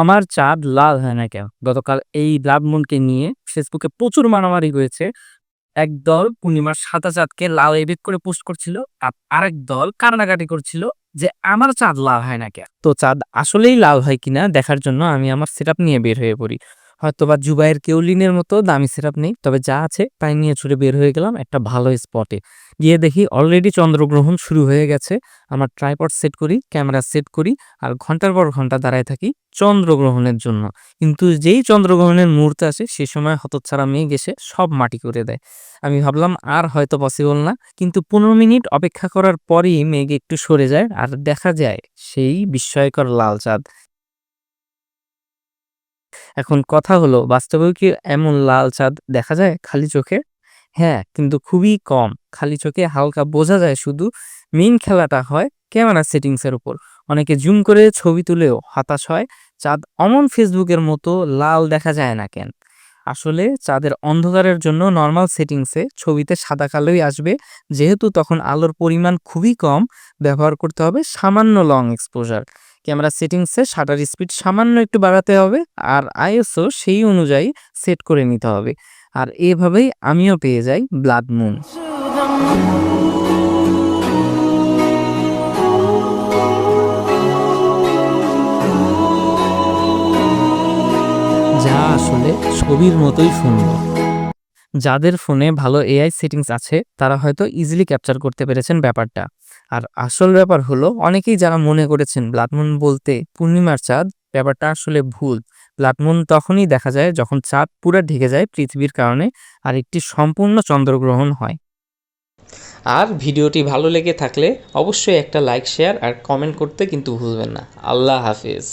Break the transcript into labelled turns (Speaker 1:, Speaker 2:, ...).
Speaker 1: আমার চাঁদ লাল হয় না কেন? গতকাল এই লাভ মুনকে নিয়ে ফেসবুকে প্রচুর মারামারি হয়েছে। এক দল পূর্ণিমার সাদা চাঁদকে লাল এবিক করে পোস্ট করছিল, আর আরেক দল কান্নাকাটি করছিল যে আমার চাঁদ লাল হয় না কেন? তো চাঁদ আসলেই লাল হয় কিনা দেখার জন্য আমি আমার সেটআপ নিয়ে বের হয়ে পড়ি। হয়তোবা জুবাইয়ের কেউলিনের মতো দামি সেটআপ নেই, তবে যা আছে তাই নিয়ে ছুটে বের হয়ে গেলাম একটা ভালো স্পটে গিয়ে দেখি অলরেডি চন্দ্রগ্রহণ শুরু হয়ে গেছে। আমার ট্রাইপড সেট করি ক্যামেরা সেট করি, আর ঘণ্টার পর ঘণ্টা দাঁড়ায় থাকি চন্দ্রগ্রহণের জন্য। কিন্তু যেই চন্দ্রগ্রহণের মুহূর্তে আসে, সে সময় হতচ্ছাড়া মেঘ এসে সব মাটি করে দেয়। আমি ভাবলাম, আর হয়তো পসিবল না। কিন্তু পনেরো মিনিট অপেক্ষা করার পরেই মেঘ একটু সরে যায়, আর দেখা যায় সেই বিস্ময়কর লাল চাঁদ। এখন কথা হলো, বাস্তবেও কি এমন লাল চাঁদ দেখা যায় খালি চোখে? হ্যাঁ কিন্তু খুবই কম। খালি চোখে হালকা বোঝা যায় শুধু মেইন খেলাটা হয় ক্যামেরা সেটিংসের উপর। অনেকে জুম করে ছবি তুলেও হতাশ হয়। চাঁদ অমন ফেসবুকের মতো লাল দেখা যায় না কেন? আসলে চাঁদের অন্ধকারের জন্য নর্মাল সেটিংসে ছবিতে সাদা কালোই আসবে। যেহেতু তখন আলোর পরিমাণ খুবই কম, ব্যবহার করতে হবে সামান্য লং এক্সপোজার ক্যামেরা সেটিংসে শাটার স্পিড সামান্য একটু বাড়াতে হবে আর আইএসও সেই অনুযায়ী সেট করে নিতে হবে। আর এভাবেই আমিও পেয়ে যাই ব্লাড মুন। যা আসলে ছবির মতোই সুন্দর যাদের ফোনে ভালো এআই সেটিংস আছে, তারা হয়তো ইজিলি ক্যাপচার করতে পেরেছেন ব্যাপারটা। আর আসল ব্যাপার হলো, অনেকেই যারা মনে করেছেন ব্লাডমুন বলতে পূর্ণিমার চাঁদ, ব্যাপারটা আসলে ভুল। ব্লাডমুন তখনই দেখা যায় যখন চাঁদ পুরো ঢেকে যায় পৃথিবীর কারণে আর একটি সম্পূর্ণ চন্দ্রগ্রহণ হয়।
Speaker 2: আর ভিডিওটি ভালো লেগে থাকলে অবশ্যই একটা লাইক, শেয়ার আর কমেন্ট করতে কিন্তু ভুলবেন না। আল্লাহ হাফিজ।